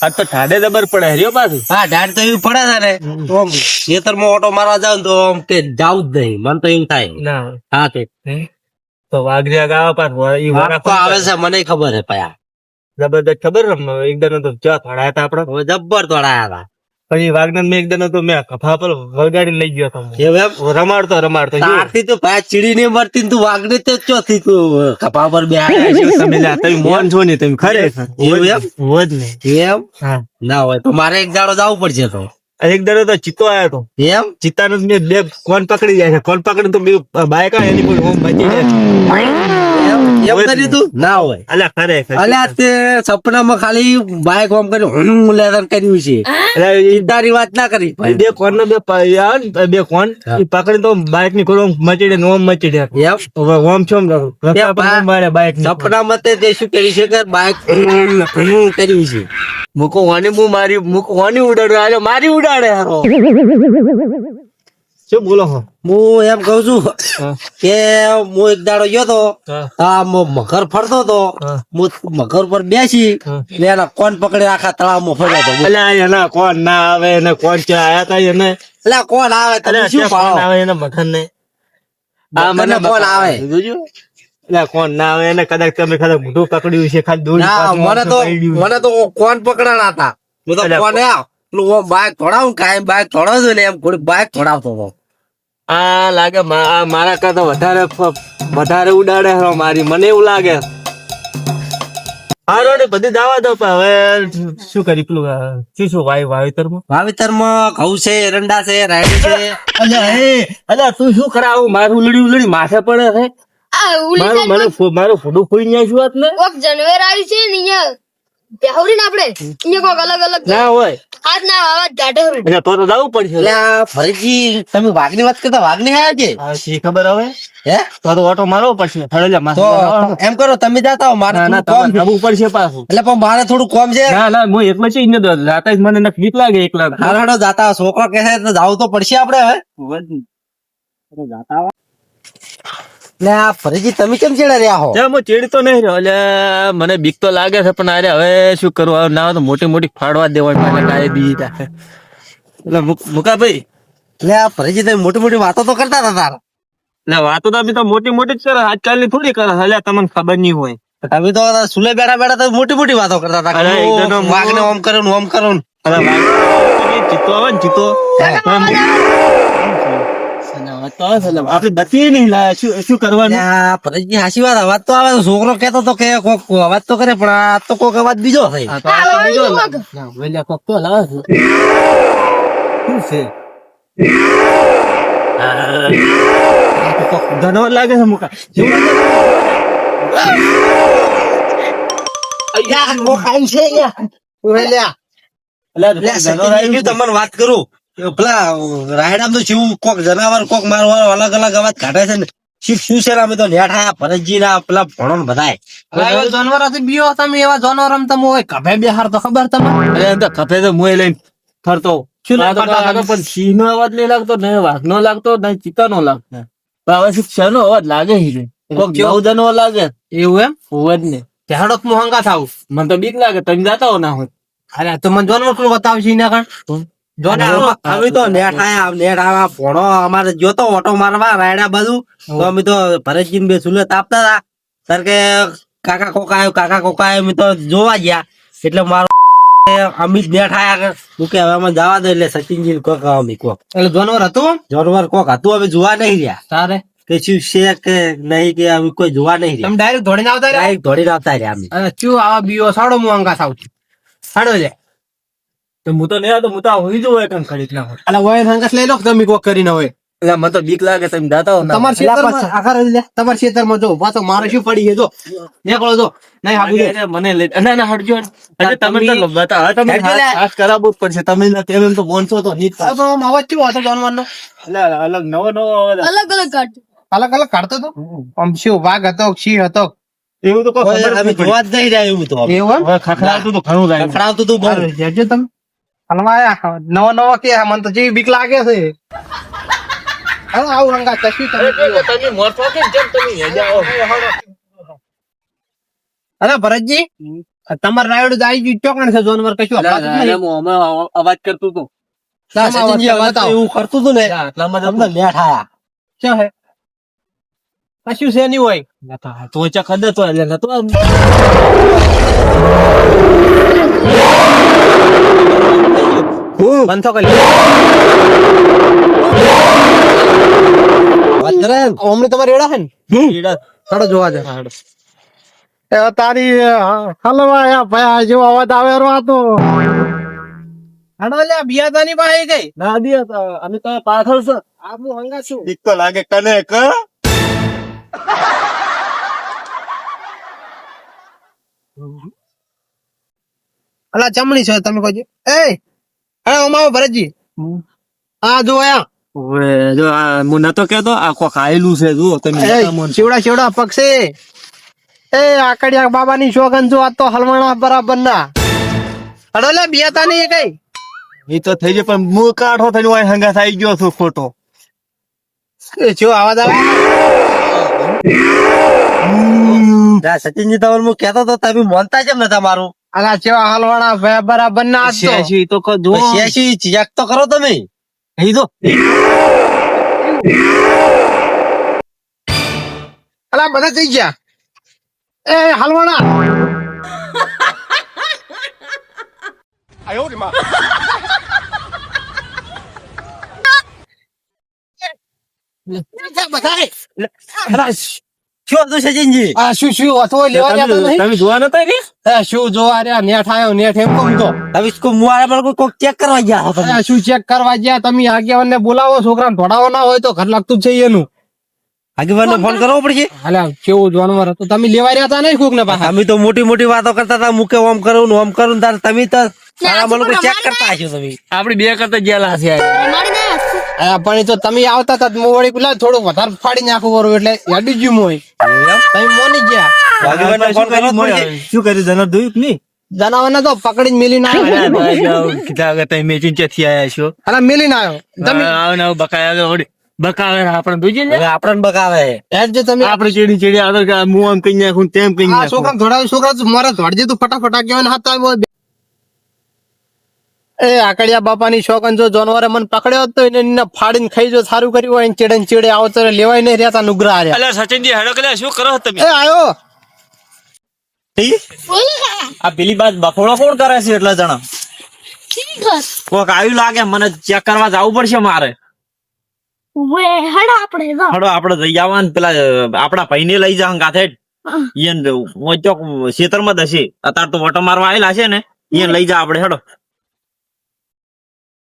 આ તો ઠાડે દબર પડે હર્યો પાછું? હા ઢાળ તો એવું પડે છે ને. ખેતરમાં ઓટો મારવા જાવ તો આમ કે જાવું જ નહીં. મને તો એવું થાય. ના. હા તે તો વાઘરિયા ગાવા પાછું. ઈ વાત તો આવે છે મને ખબર છે પયા જબરદસ્ત ખબર ને એકદમ તો ચા થડાયા હતા આપડે હવે જબ્બર તોડાયા હતા. પછી વાઘનર મેં એકદમ તો મેં કફા પર વગાડી લઈ ગયો હતો. એવું રમાડતો રમાડતો. તારથી તો પાંચ ચીડી ને મરતી તું વાગને તો ચોથી તું કપા પર બે તમે તમે મોન છો ને તમે ખરેખર એમ? હોજ ને. એમ? ના હોય તો મારે એક દાડો જવું પડશે તો. એક દાડો તો ચિત્તો આવ્યો તો. એમ? ચિત્તાનો મેં બે કોણ પકડી જાય છે. કોણ પકડી તો બે આવે એની પણ બચી જાય એમ એમ તું? ના હોય. અલ્યા ખરેખર અલ્યા તે સપનામાં ખાલી બાઈક ઓમ કરી હમ લેરન કર્યું છે. તારી વાત ના કરી. બે કોણ ને બે બે કોણ પકડી તો બાઈકની કોણ મચીડે ઓમ એમ? ઓમ છો રસ્તા પર બા- મારે બાઈક સપનામાં તે તે શું કર્યું છે કે બાઈક કર્યું છે. મૂકો વાની હું મારી મૂકો વાની ઉડાડે. આલે મારી ઉડાડે હારો. શું બોલો હો હું એમ કઉ છું કે હું એક દાડો ગયો તો આ મો- મગર ફરતો તો હા. મગર પર બેસી. એના કોણ પકડી આખા તળાવમાં ફર્યો તો અલ્યા એના કોણ ના આવે એને કોણ છે આયા તા એને? એટલે કોણ આવે? અલ્યા શું પાડો? આવે એને મખન ને મગરને કોણ આવે? જોજો. કોણ ના આવે એને કદાચ તમે ખાલી મોઢું પકડ્યું છે ખાલી દૂર મને તો મને તો કોણ પકડાણા હતા? હું તો કોને બાઈક થોડાવું કાયમ બાઈક થોડાવ છું ને એમ થોડી બાઈક થોડાવતો હતો. આ લાગે મારા કરતા વધારે વધારે ઉડાડે હો મારી. મને એવું લાગે. હારો ને બધી દાવા દો હવે શું કરી પેલું શું શું શું માં વાવેતરમાં? વાવેતરમાં ઘઉં છે એરંડા છે રાયડું છે. અલે હે અલ્યા તું શું કરાવું મારું ઉલડી ઉલડી માથે પડે છે. મારું મને ફો- મારું ફોડું ફોઈ ન્યા શું વાત ને? કોક જાનવર આવ્યું છે ને અહીંયા. બેહવરી ને આપણે? અહીંયા કોક અલગ અલગ ના હોય. હાથ ના આવાજ ગાઢે હરું તો તો જવું પડશે. એટલે આ તમે વાઘની વાત કરતા વાઘની આયા કે હા, શી ખબર હવે? હે? તો તો ઓટો મારવો પડશે. એમ કરો તમે જાતા હો મારે ના ના થોડું કોમ છે. જવું પડશે પાછું. એટલે પણ મારે થોડું કોમ છે. ના ના હું એકલો છે ને રાતે જ મને નખ બીક લાગે એકલા હાલો જાતા છોકરો કહે છે તો જાવું તો પડશે આપણે હવે. એટલે આ ફરીજી તમે કેમ ચેડા રહ્યા હો? જા, હું ચેડી તો નહીં રહ્યો. એટલે મને બીક તો લાગે છે પણ અરે હવે શું કરું? હવે ના તો મોટી મોટી ફાડવા દેવાની મને કાય રાખે એટલે મુકા મુકાભાઈ. એટલે આ ફરીજી તમે મોટી મોટી વાતો તો કરતા હતા તાર. લે વાતો તો તો મોટી મોટી જ કરે આજકાલની થોડી કરે. એટલે તમને ખબર નહીં હોય. તમે તો સુલે બેઠા બેઠા તો મોટી મોટી વાતો કરતા હતા. વાઘને ઓમ કરું ઓમ કરું અરે જીતો આવે ને જીતો. આપડે બચી નહીં શું શું કરવાનું? આ ફરીથી હાચી વાત અવાજ તો આવે છોકરો કેતો તો કે કોક અવાજ તો કરે પણ આ તો કોક અવાજ બીજો વેલ્યા કોક તો લાવે છે. શું છે? આ તો કોક લાગે છે મુકા. છે હું તમને વાત કરું. પેલા રાયડામાં તો શું કોક જનાવર કોક મારવા અલગ અલગ અવાજ કાઢે છે ને શું શું છે અમે તો નેઠ ભરતજી ના પેલા ભણો બધાય. જાનવર હતી બીઓ તમે એવા જાનવર તમે હોય કભે બિહાર તો ખબર તમે અંદર ખપે તો મુએ લઈને ફરતો. શું આ તો કરતા આ તો પણ સિંહ નો અવાજ નહીં લાગતો નહીં વાઘ નો લાગતો. નહીં ચિત્તા નો લાગતો હવે શું શેનો અવાજ લાગે છે કોક? નવ જણો લાગે? એવું એમ? હોવે જ ને. તેહાડો હું હંગા થાવ મને તો બીક લાગે તમે જાતા હો ના હોય. અરે તો મને જાનવર કોણ બતાવશે એના કારણે. જાનવર અમે તો નેઠ આયા નેઠ આવા ભણો અમારે જોતો ઓટો મારવા રાયડા બાજુ. તો અમે તો ભરતજી બે સુલે તાપતા હતા. તાર કે કાકા કોકા આવ્યો કાકા કોકા આવ્યો અમે તો જોવા ગયા. એટલે મારો અમિત નેઠ આયા હું કે હવે અમે જવા દે એટલે સચિનજી કોક અમે કોક. એટલે જાનવર હતું જાનવર કોક હતું અમે જોવા નહીં રહ્યા. તારે? કે શું છે કે નહીં કે અમે કોઈ જોવા નહીં રહ્યા. તમે ડાયરેક્ટ ધોડીને આવતા રહ્યા? ડાયરેક્ટ આવતા રહ્યા અમે. ચુ આવા બીઓ સાડો હંગા થાવ સાડો લે. તો હું તો નહીં તો હું તો આ હોય કંઈક એકમ ના હોય અલા વય સંકસ લઈ લો કે તમે કોક કરીને હોય. એટલે મને તો બીક લાગે તમે દાતા હો તમાર ક્ષેત્રમાં આખા રહી લે. તમારા ખેતરમાં જો પાછો મારે શું પડી છે જો. નીકળો જો. નહીં અરે, મને લઈ ના ના હટજો અરે તમે તો બતા હવે તમે. હાથ કરાવવું પડશે. તમે ના તેમ તો બોનસો તો નહીં જ તો આમ અવાજ કેવો હતો જાનવરનો? એટલે અલગ નવો નવો અલગ અલગ કાઢ. અલગ અલગ કાઢતો તો આમ શું વાઘ હતો સિંહ હતો? એવું તો કોઈ ખબર જ. જોવા જ નહીં રહ્યા એવું તો. એવું ખખડાવતું તો ઘણું જાય ખખડાવતું તો બહુ જજો તમે. હાલમાં આયા નવો નવો કે મને તો જેવી બીક લાગે છે. આવું રંગા કશું તમે. તમે કે જેમ તમે અરે ભરતજી તમારે રાયડું આવી ગયું ચોકણ છે જોનવર કશું. અવાજ કરતું તું તો. એવું કરતું હતું ને તમને લેટ આયા. શું છે કશું છે નહીં હોય. તો ચા તો એટલે બંધ કરી? ને. હમણાં તમારે એડા છે ને. ચાલો જોવા. એ તારી હલવા યા ભાઈ જેવો અવાજ આવે રો આ તો હાડો લે બિયાદાની પાસે ગઈ. ના દિયા તો. અમે તો પાછળ છે. આપનું હંગા છું. બીક તો લાગે કને ક અલા ચમણી છે તમે કહો એ! અરે ઓમાં ભરતજી. હા જો આયા ઓવે જો આ હું નતો કેતો આ કોક આયેલું છે જો તમે પક્ષે. એ આકડિયા બાબાની શોગન જો આ તો હલવાણા બરાબર ના અડો લે બિયાતાની કઈ? એ તો થઈ ગયો પણ હું કાઠો થઈને ઓય હંગા થઈ ગયો છું ખોટો. જો આવાજ આવે? સચિનજી તમને હું કહેતો તો તમે માનતા કેમ નતા મારું? અલા જેવા હલવાણા ભયા બરાબર ના આજ તો. શેશી તો ક જો શેશી ચેક તો કરો તમે. એ દો અલા બધા થઈ ગયા. એ હલવાણા અલા, શું હતું સચિનજી? આ શું શું હતો? લેવા ગયા નહીં? તમે જોવા નતા રે એ શું જોવા રહ્યા? નેઠ આયો નેઠ એમ કેમ તો. તમે સ્કૂલ મુવાડા પર કોઈ ચેક કરવા ગયા તમે? શું ચેક કરવા ગયા? તમે આગેવાનને બોલાવો છોકરાને ધોડાવો ના હોય તો ઘર લાગતું છે એનું. આગેવાનને ફોન કરવો પડશે? હાલે કેવું જાનવર હતો. તમે લેવા રહ્યા હતા નહીં કોક ને પાસે અમે તો મોટી મોટી વાતો કરતા હતા મુકે ઓમ કરું ઓમ કરું તાર તમે તો સારા મને ચેક કરતા હશો તમે. આપડી બે કરતા જેલા છે. પણ એ તો તમે આવતા હતા તો હું વળી પેલા થોડું વધારે ફાડી નાખું કરું એટલે હેડી ગયું મોય તમે મોની ગયા. શું કર્યું? જનર કે નહીં? જનાવરને તો પકડીને મેલીને આવ્યો. કીધા કે તમે મેચિંગ ક્યાંથી આયા છો? અલા ના આવ્યો. તમે આવ ના બકાયા બકાવે આપણે દુજી ને? હવે આપણને બકાવે. હેડ જે તમે આપણે ચેડી ચેડી આગળ કે હું આમ કઈ નાખું તેમ કઈ નાખું. છોકરા ધોડાવ છોકરા મારા મારે ધોડજે તું ફટાફટ આગેવાન હાથ આવ્યો. એ આકડિયા બાપાની શોકન જો જાનવરે મને પકડ્યો હતો એને એને ફાડીને ખાઈ જો સારું કર્યું હોય એને ચેડે ને ચેડે આવો તો લેવાય નહીં રહેતા નુગરા રહ્યા. અલ્યા સચિનજી હેડો કે શું કરો તમે? એ આયો. આ પેલી બાદ બફોડો કોણ કરે છે એટલા જણા? કોક આવ્યું લાગે મને ચેક કરવા જવું પડશે મારે. વે હડ આપણે હડો. આપડે જઈ આવવાનું પેલા આપણા ભાઈને લઈ જાવ ગાથે. ઈયન ચોક ખેતરમાં દશે અત્યારે તો વોટર મારવા આવેલા છે ને. ઈયન લઈ જા આપડે હડો.